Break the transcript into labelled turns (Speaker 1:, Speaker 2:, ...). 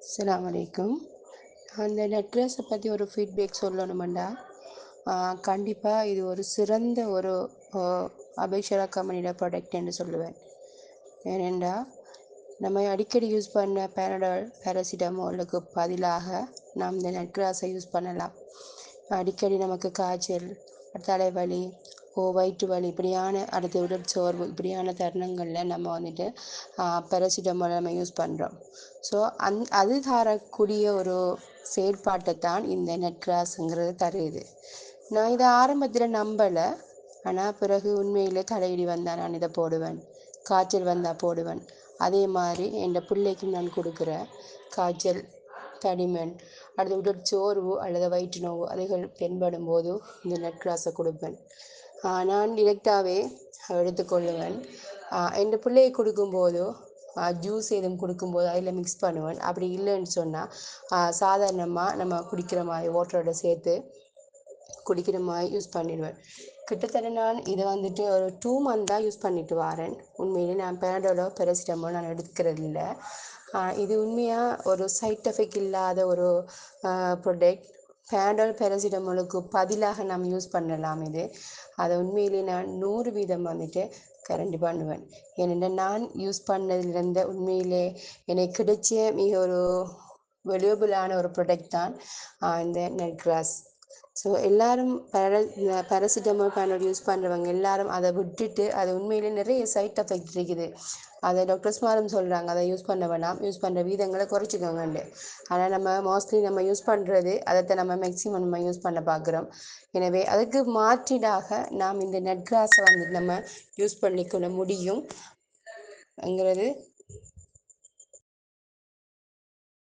Speaker 1: அஸ்ஸலாமு வலைக்கும் அந்த நெட்ரஸை பற்றி ஒரு ஃபீட்பேக் சொல்லணுமெண்டா? கண்டிப்பாக இது ஒரு சிறந்த ஒரு அபேஷரா கம்பெனியோட ப்ராடக்ட் என்று சொல்லுவேன். ஏனெண்டா நம்ம அடிக்கடி யூஸ் பண்ண பேனடால் பேராசிட்டமாலுக்கு பதிலாக நாம் இந்த நெட்ராஸை யூஸ் பண்ணலாம். அடிக்கடி நமக்கு காய்ச்சல் தலைவலி வயிற்று வலி இப்படியான அடுத்து உடற்சோர்வு இப்படியான தருணங்களில் நம்ம வந்துட்டு பேராசிட்டமால் நம்ம யூஸ் பண்ணுறோம் ஸோ அந் அது தரக்கூடிய ஒரு செயற்பாட்டை தான் இந்த நெட்ராஸுங்கிறது தருது. நான் இதை ஆரம்பத்தில் நம்பலை. ஆனால் பிறகு உண்மையிலே தலையிடி வந்தால் நான் இதை போடுவேன். காய்ச்சல் வந்தால் போடுவேன். அதே மாதிரி என் பிள்ளைக்கு நான் கொடுக்குற காய்ச்சல் தடிமன் அடுத்து உடற்சோர்வு அல்லது வயிற்று நோவு அதுகள் தென்படும் போது இந்த நெட் கிராஸை கொடுப்பேன். நான் டிரெக்டாகவே எடுத்துக்கொள்ளுவேன் என் பிள்ளையை கொடுக்கும்போதோ ஜூஸ் எதுவும் கொடுக்கும்போது அதில் மிக்ஸ் பண்ணுவேன் அப்படி இல்லைன்னு சொன்னால் சாதாரணமாக நம்ம குடிக்கிற மாதிரி வாட்டரோட சேர்த்து குடிக்கிற மாதிரி யூஸ் பண்ணிடுவேன் கிட்டத்தட்ட நான் இதை வந்துட்டு ஒரு டூ மந்தாக யூஸ் பண்ணிட்டு வரேன் உண்மையிலே நான் பேனடோலோ பெரசிட்டமோ நான் எடுக்கிறது இல்லை இது உண்மையாக ஒரு சைட் எஃபெக்ட் இல்லாத ஒரு ப்ரொடக்ட் பேண்டல் பெரசிட்டமாலுக்கு பதிலாக நாம் யூஸ் பண்ணலாம் இது. அதை உண்மையிலே நான் நூறு வீதம் வந்துட்டு கரண்ட் பண்ணுவேன் ஏனென்றால் நான் யூஸ் பண்ணதிலிருந்த உண்மையிலே எனக்கு கிடைச்ச மிக ஒரு வெலியபிளான ஒரு ப்ரொடக்ட் தான் இந்த நெட் கிராஸ் ஸோ எல்லாரும் பேர பேராசிட்டமால் பேனல் யூஸ் பண்ணுறவங்க எல்லாரும் அதை விட்டுட்டு அது உண்மையிலே நிறைய சைட் எஃபெக்ட் இருக்குது. அதை டாக்டர்ஸ் மாரும் சொல்கிறாங்க அதை யூஸ் பண்ண வேணாம். யூஸ் பண்ணுற வீதங்களை குறைச்சிக்கோங்கண்டு. ஆனால் நம்ம மோஸ்ட்லி நம்ம யூஸ் பண்ணுறது அதை நம்ம மேக்ஸிமம் நம்ம யூஸ் பண்ண பார்க்குறோம் எனவே அதுக்கு மாற்றீடாக நாம் இந்த நெட் கிராஸை வந்து நம்ம யூஸ் பண்ணிக்கொள்ள முடியும்ங்கிறது